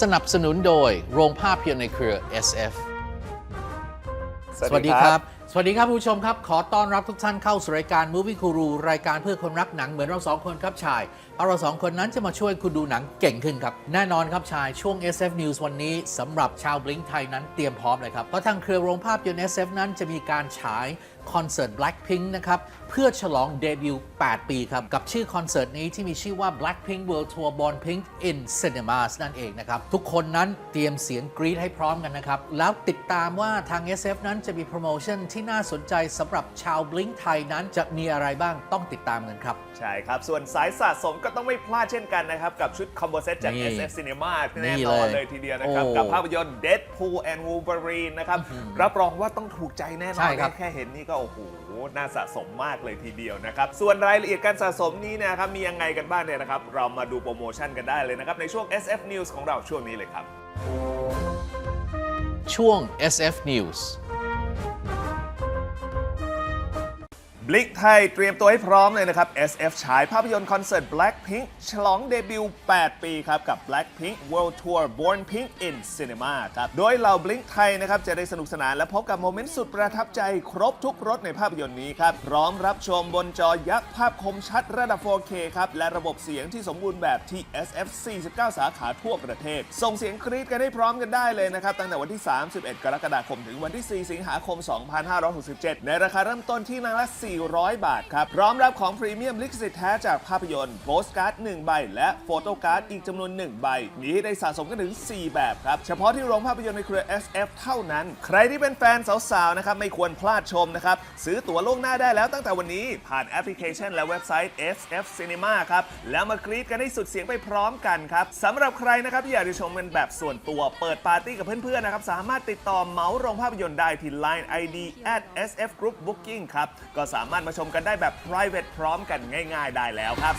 สนับสนุนโดยโรงภาพยนตร์ในเครือ SF สวัสดีครับ สวัสดีครับผู้ชมครับ ขอต้อนรับทุกท่านเข้าสู่รายการ Movie Guru รายการเพื่อคนรักหนังเหมือนเราสองคนครับชายเพราะเราสองคนนั้นจะมาช่วยคุณดูหนังเก่งขึ้นครับ แน่นอนครับชายช่วง SF News วันนี้สำหรับชาวบลิงไทยนั้นเตรียมพร้อมเลยครับ เพราะทางเครือโรงภาพยนตร์ SF นั้นจะมีการฉาย คอนเสิร์ต Blackpink นะครับ เพื่อฉลองเดบิวต์8 ปีครับ กับชื่อคอนเสิร์ตนี้ที่มีชื่อว่า Blackpink World Tour Born Pink in Cinemas นั่นเองนะครับ ทุกคนนั้นเตรียมเสียงกรี๊ดให้พร้อมกันนะครับ แล้วติดตามว่าทาง SF นั้นจะมีโปรโมชั่นที่น่าสนใจสำหรับชาวบลิงไทยนั้นจะมีอะไรบ้างต้องติดตามกันครับ ใช่ครับ ส่วนสายสะสมก็ต้องไม่พลาดเช่นกันนะครับ กับชุดคอมโบเซตจาก นี่ SF Cinema นี่แน่นอนเลยเลยทีเดียวนะครับ โอ้กับภาพยนตร์ Deadpool and Wolverine นะครับรับรองว่าต้องถูกใจแน่นอใช่นครับ แค่เห็นนี่ก็โอ้โหน่าสะสมมากเลยทีเดียวนะครับ ส่วนรายละเอียดการสะสมนี้นะครับมียังไงกันบ้างเนี่ยนะครับ เรามาดูโปรโมชั่นกันได้เลยนะครับ ในช่วง SF News ของเราช่วงนี้เลยครับ ช่วง SF News ลิกไทยเตรียมตัวให้พร้อมเลยนะครับ SF ฉายภาพยนตร์คอนเสิร์ต Blackpink ฉลองเดบิวต์ 8 ปีครับ กับ Blackpink World Tour Born Pink in Cinema ครับ โดยเหล่าบลิกไทยนะครับ จะได้สนุกสนานและพบกับโมเมนต์สุดประทับใจครบทุกรสในภาพยนตร์นี้ครับ พร้อมรับชมบนจอยักษ์ภาพคมชัดระดับ 4K ครับ และระบบเสียงที่สมบูรณ์แบบที่ SF 49 สาขาทั่วประเทศ ส่งเสียงกรี๊ดกันให้พร้อมกันได้เลยนะครับตั้งแต่วันที่ 31 กรกฎาคมถึงวันที่ 4 สิงหาคม 2567 ในราคาเริ่มต้นที่นางละ4 400 บาทครับพร้อมรับของพรีเมียมลิขสิทธิ์แท้จากภาพยนตร์โปสการ์ด1ใบ และโฟโต้การ์ดอีกจำนวน 1 ใบ มีให้ได้สะสมกันถึง 4 แบบครับ เฉพาะที่โรงภาพยนตร์ในเครือ SF เท่านั้น ใครที่เป็นแฟนสาวๆนะครับไม่ควรพลาดชมนะครับ ซื้อตั๋วล่วงหน้าได้แล้วตั้งแต่วันนี้ ผ่านแอปพลิเคชันและเว็บไซต์ SF Cinema ครับแล้วมากรี๊ดกันให้สุดเสียงไปพร้อมกันครับสำหรับใครนะครับที่อยากจะชมกันแบบส่วนตัวเปิดปาร์ตี้กับเพื่อนๆนะครับสามารถติดต่อเหมาโรงภาพยนตร์ได้ที่ Line ID at SF Group Booking ครับก็สามารถมาชมกันได้แบบ private พร้อมกันง่าย ๆ ได้แล้วครับ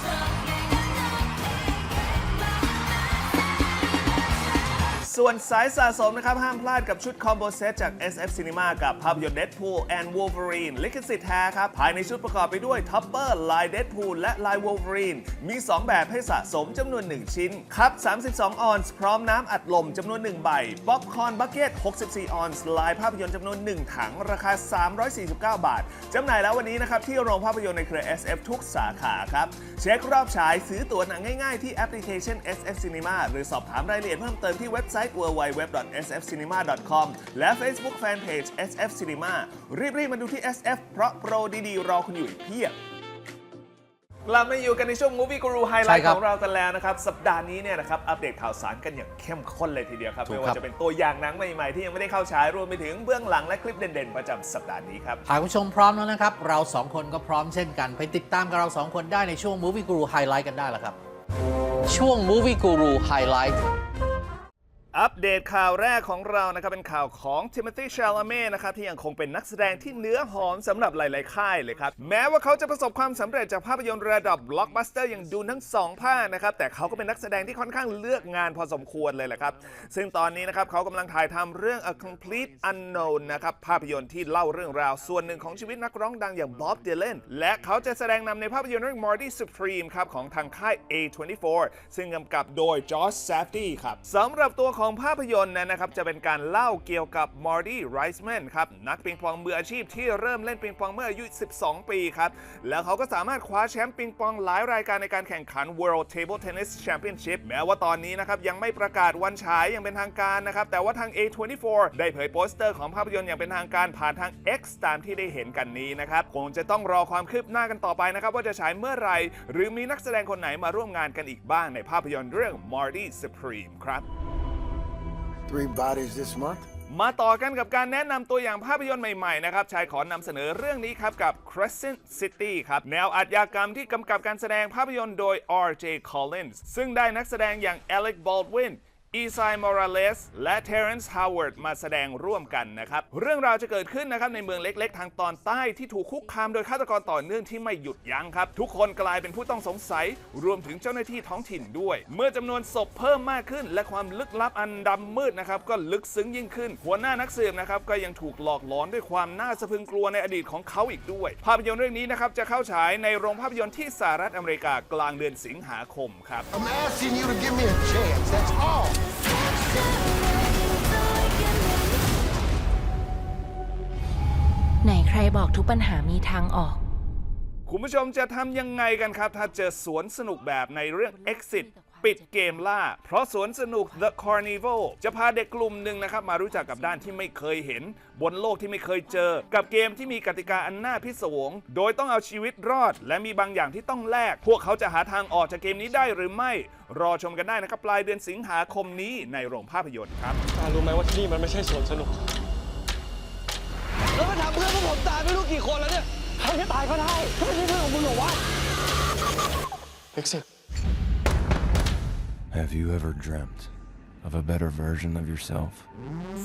ส่วนสายสะสมนะครับ ห้ามพลาดกับชุดคอมโบเซตจาก SF Cinema กับภาพยนตร์ Deadpool and Wolverine ลิขสิทธิ์แท้ครับ ภายในชุดประกอบไปด้วยท็อปเปอร์ลาย Deadpool และลาย Wolverine มี 2 แบบให้สะสมจำนวน 1 ชิ้น ครับ 32 ออนซ์พร้อมน้ำอัดลมจำนวน 1 ใบป๊อปคอร์นบักเก็ต 64 ออนซ์ลายภาพยนตร์จำนวน 1 ถัง ราคา 349 บาทจำหน่ายแล้ววันนี้นะครับที่โรงภาพยนตร์ในเครือ SF ทุกสาขาครับเช็ครอบฉายซื้อตั๋วหนังง่ายๆที่แอปพลิเคชัน SF Cinema หรือสอบถามรายละเอียดเพิ่มเติมที่เว็บไซต์ www.sfcinema.com และ Facebook Fanpage SF Cinema รีบๆมาดูที่ SF เพราะโปรดีๆ รอคุณอยู่อีกเพียบกลับมาอยู่กันในช่วง Movie Guru ใช่ Highlight ครัขบองเรากันแล้วนะครับ สัปดาห์นี้เนี่ยนะครับอัปเดตข่าวสารกันอย่างเข้มข้นเลยทีเดียวครับถูกไม่ครัว่าบจะเป็นตัวอย่างหนังใหม่ ๆ ที่ยังไม่ได้เข้าฉายรวมไปถึงเบื้องหลังและคลิปเด่น ๆ ประจำสัปดาห์นี้ครับ หากผู้ชมพร้อมแล้วนะครับ เราสองคนก็พร้อมเช่นกัน ไปติดตามกับเราสองคนได้ในช่วง Movie Guru Highlight กันได้แล้วครับ ช่วง Movie Guru Highlight อัปเดตข่าวแรกของเรานะครับเป็นข่าวของ Timothy Chalamet นะครับที่ยังคงเป็นนักแสดงที่เนื้อหอมสำหรับหลาย ๆ ค่ายเลยครับ แม้ว่าเขาจะประสบความสำเร็จจากภาพยนตร์ระดับบล็อกบัสเตอร์อย่างดูทั้งสองภาคนะครับแต่เขาก็เป็นนักแสดงที่ค่อนข้างเลือกงานพอสมควรเลยแหละครับ ซึ่งตอนนี้นะครับเขากำลังถ่ายทำเรื่อง A Complete Unknown นะครับภาพยนตร์ที่เล่าเรื่องราว ส่วนหนึ่งของชีวิตนักร้องดังอย่าง Bob Dylan และเขาจะแสดงนำในภาพยนตร์เรื่อง Marty Supreme ครับของทางค่าย A24 ซึ่งกำกับโดย Josh Safdie ครับสำหรับตัวของของภาพยนตร์นั้นนะครับจะเป็นการเล่าเกี่ยวกับ Marty Reisman ครับนักปิงปองมืออาชีพที่เริ่มเล่นปิงปองเมื่ออายุ 12 ปีครับ แล้วเขาก็สามารถคว้าแชมป์ปิงปองหลายรายการในการแข่งขัน World Table Tennis Championship แม้ว่าตอนนี้นะครับยังไม่ประกาศวันฉายอย่างเป็นทางการนะครับ แต่ว่าทาง A24 ได้เผยโปสเตอร์ของภาพยนตร์อย่างเป็นทางการผ่านทาง X ตามที่ได้เห็นกันนี้นะครับคงจะต้องรอความคืบหน้ากันต่อไปนะครับว่าจะฉายเมื่อไหร่หรือมีนักแสดงคนไหนมาร่วมงานกันอีกบ้างในภาพยนตร์เรื่อง Marty Supreme ครับ Three bodies this month? มาต่อกันกับการแนะนำตัวอย่างภาพยนตร์ใหม่ๆนะครับ ชายขอนำเสนอเรื่องนี้ครับกับ Crescent City ครับ แนวอาชญากรรมที่กำกับการแสดงภาพยนตร์โดย R.J. Collins ซึ่งได้นักแสดงอย่าง Alec Baldwin อีไซมอราเลสและเทเรนซ์ฮาวเวิร์ดมาแสดงร่วมกันนะครับ เรื่องราวจะเกิดขึ้นนะครับในเมืองเล็กๆ ทางตอนใต้ที่ถูกคุกคามโดยฆาตกรต่อเนื่องที่ไม่หยุดยั้งครับ ทุกคนกลายเป็นผู้ต้องสงสัย รวมถึงเจ้าหน้าที่ท้องถิ่นด้วย เมื่อจำนวนศพเพิ่มมากขึ้น และความลึกลับอันดำมืดนะครับก็ลึกซึ้งยิ่งขึ้น หัวหน้านักสืบนะครับก็ยังถูกหลอกหลอนด้วยความน่าสะพรึงกลัวในอดีตของเขาอีกด้วย ภาพยนตร์เรื่องนี้นะครับจะเข้าฉายในโรงภาพยนตร์ที่สหรัฐอเมริกากลางเดือนสิงหาคมครับ I'm asking you to give me a chance, that's all. บอกทุกปัญหามีทางออก คุณผู้ชมจะทำยังไงกันครับ ถ้าเจอสวนสนุกแบบในเรื่อง Exit ปิดเกมล่า เพราะสวนสนุก The Carnival จะพาเด็กกลุ่มหนึ่งนะครับ มารู้จักกับด้านที่ไม่เคยเห็น บนโลกที่ไม่เคยเจอ กับเกมที่มีกติกาอันน่าพิศวง โดยต้องเอาชีวิตรอด และมีบางอย่างที่ต้องแลก พวกเขาจะหาทางออกจากเกมนี้ได้หรือไม่ รอชมกันได้นะครับ ปลายเดือนสิงหาคมนี้ในโรงภาพยนตร์ครับ ตารู้ไหมว่าที่นี่มันไม่ใช่สวนสนุกแล้วมันทำเพื่อนพวกผม ตายไม่รู้กี่คนแล้วเนี่ย ใครจะตายก็ได้ถ้าไม่ใช่เพื่อนของมึงเหรอวะ Exit Have you ever dreamt of a better version of yourself?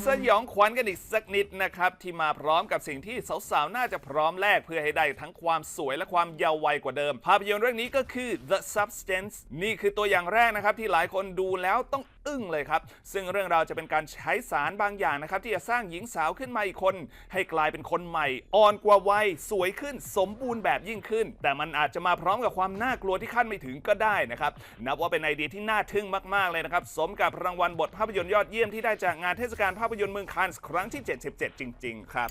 สยองขวัญกันอีกสักนิดนะครับ ที่มาพร้อมกับสิ่งที่สาวๆ น่าจะพร้อมแลกเพื่อให้ได้ทั้งความสวยและความเยาว์วัยกว่าเดิม ภาพยนตร์เรื่องนี้ก็คือ The Substance นี่คือตัวอย่างแรกนะครับ ที่หลายคนดูแล้วต้อง อึ้งเลยครับ ซึ่งเรื่องราวจะเป็นการใช้สารบางอย่างนะครับ ที่จะสร้างหญิงสาวขึ้นมาอีกคน ให้กลายเป็นคนใหม่ อ่อนกว่าวัยสวยขึ้นสมบูรณ์แบบยิ่งขึ้น แต่มันอาจจะมาพร้อมกับความน่ากลัวที่คาดไม่ถึงก็ได้นะครับนับว่าเป็นไอเดียที่น่าทึ่งมากๆเลยนะครับสมกับรางวัลบทภาพยนตร์ยอดเยี่ยมที่ได้จากงานเทศกาลภาพยนตร์เมืองคานส์ครั้งที่ 77 จริง ๆ ครับ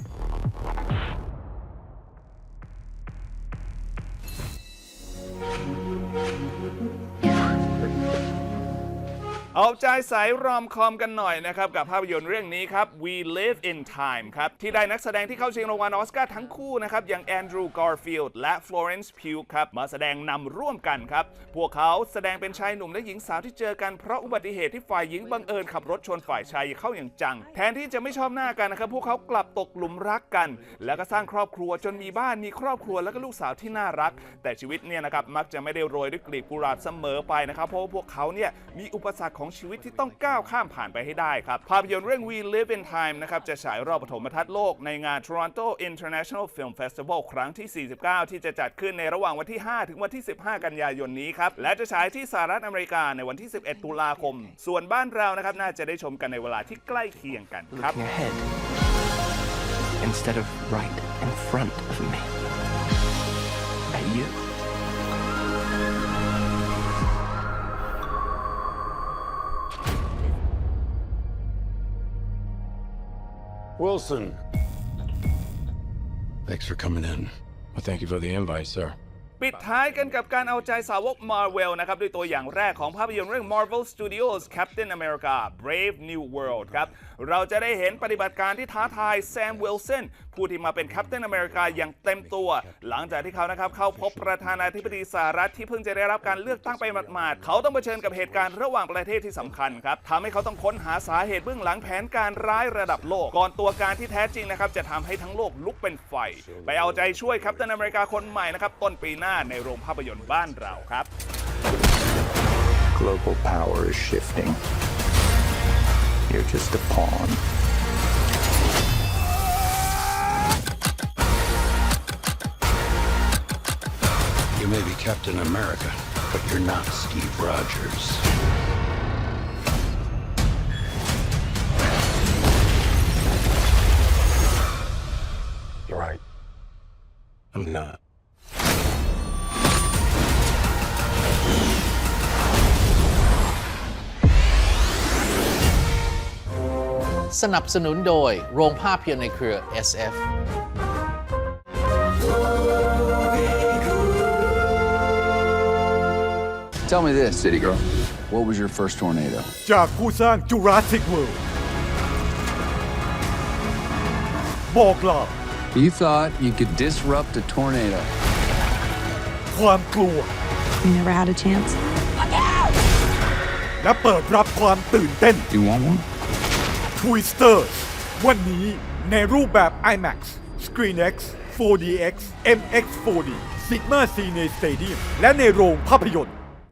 เอาใจสายรอมคอมกันหน่อยนะครับ กับภาพยนตร์เรื่องนี้ครับ We Live in Time ครับ ที่ได้นักแสดงที่เข้าชิงรางวัลออสการ์ทั้งคู่นะครับ อย่างแอนดรูว์กอร์ฟิลด์และฟลอเรนซ์พิวครับ มาแสดงนำร่วมกันครับ พวกเขาแสดงเป็นชายหนุ่มและหญิงสาวที่เจอกันเพราะอุบัติเหตุที่ฝ่ายหญิงบังเอิญขับรถชนฝ่ายชายเข้าอย่างจัง แทนที่จะไม่ชอบหน้ากันนะครับ พวกเขากลับตกหลุมรักกัน แล้วก็สร้างครอบครัวจนมีบ้านมีครอบครัวแล้วก็ลูกสาวที่น่ารัก แต่ชีวิตเนี่ยนะครับมักจะไม่ได้โรยด้วยกลีบกุหลาบเสมอไปนะครับเพราะว่าพวกเขาเนี่ยมีอุปสรรคของชีวิตที่ต้องก้าวข้ามผ่านไปให้ได้ครับ ภาพยนตร์เรื่อง We Live in Time นะครับจะฉายรอบปฐมทัศน์โลกในงาน Toronto International Film Festival ครั้งที่ 49 ที่จะจัดขึ้นในระหว่างวันที่ 5 ถึงวันที่ 15 กันยายนนี้ครับ และจะฉายที่สหรัฐอเมริกาในวันที่ 11 ตุลาคม ส่วนบ้านเรานะครับน่าจะได้ชมกันในเวลาที่ใกล้เคียงกันครับ instead of right in front of me. Wilson. Thanks for coming in. Well, thank you for the invite, sir. ปิดท้ายกันกับการเอาใจสาวก Marvel นะครับ ด้วยตัวอย่างแรกของภาพยนตร์เรื่อง Marvel Studios Captain America Brave New World ครับ เราจะได้เห็นปฏิบัติการที่ท้าทายแซมวิลสันผู้ที่มาเป็น Captain America อย่างเต็มตัว หลังจากที่เขานะครับเข้าพบประธานาธิบดีสหรัฐที่เพิ่งจะได้รับการเลือกตั้งไปหมาดๆเขาต้องเผชิญกับเหตุการณ์ระหว่างประเทศที่สำคัญครับทำให้เขาต้องค้นหาสาเหตุเบื้องหลังแผนการร้ายระดับโลก ก่อนตัวการที่แท้จริงนะครับจะทำให้ทั้งโลกลุกเป็นไฟ ไปเอาใจช่วย Captain America คนใหม่นะครับต้นปีหนในโรงภาพยนตร์บ้านเราครับ Global power is shifting. You're just a pawn. You may be Captain America, But you're not Steve Rogers. You're right. I'm not. สนับสนุนโดยโรงภาพยนตร์ในเครือ SF Tell me this, City Girl. What was your first tornado? จากผู้สร้าง Jurassic World บอกลา You thought you could disrupt a tornado. ความกลัว You never had a chance. และเปิดรับความตื่นเต้น You want one? Twister วันนี้ในรูปแบบ IMAX ScreenX 4DX MX4D Sigma Cine Stadium และในโรงภาพยนตร์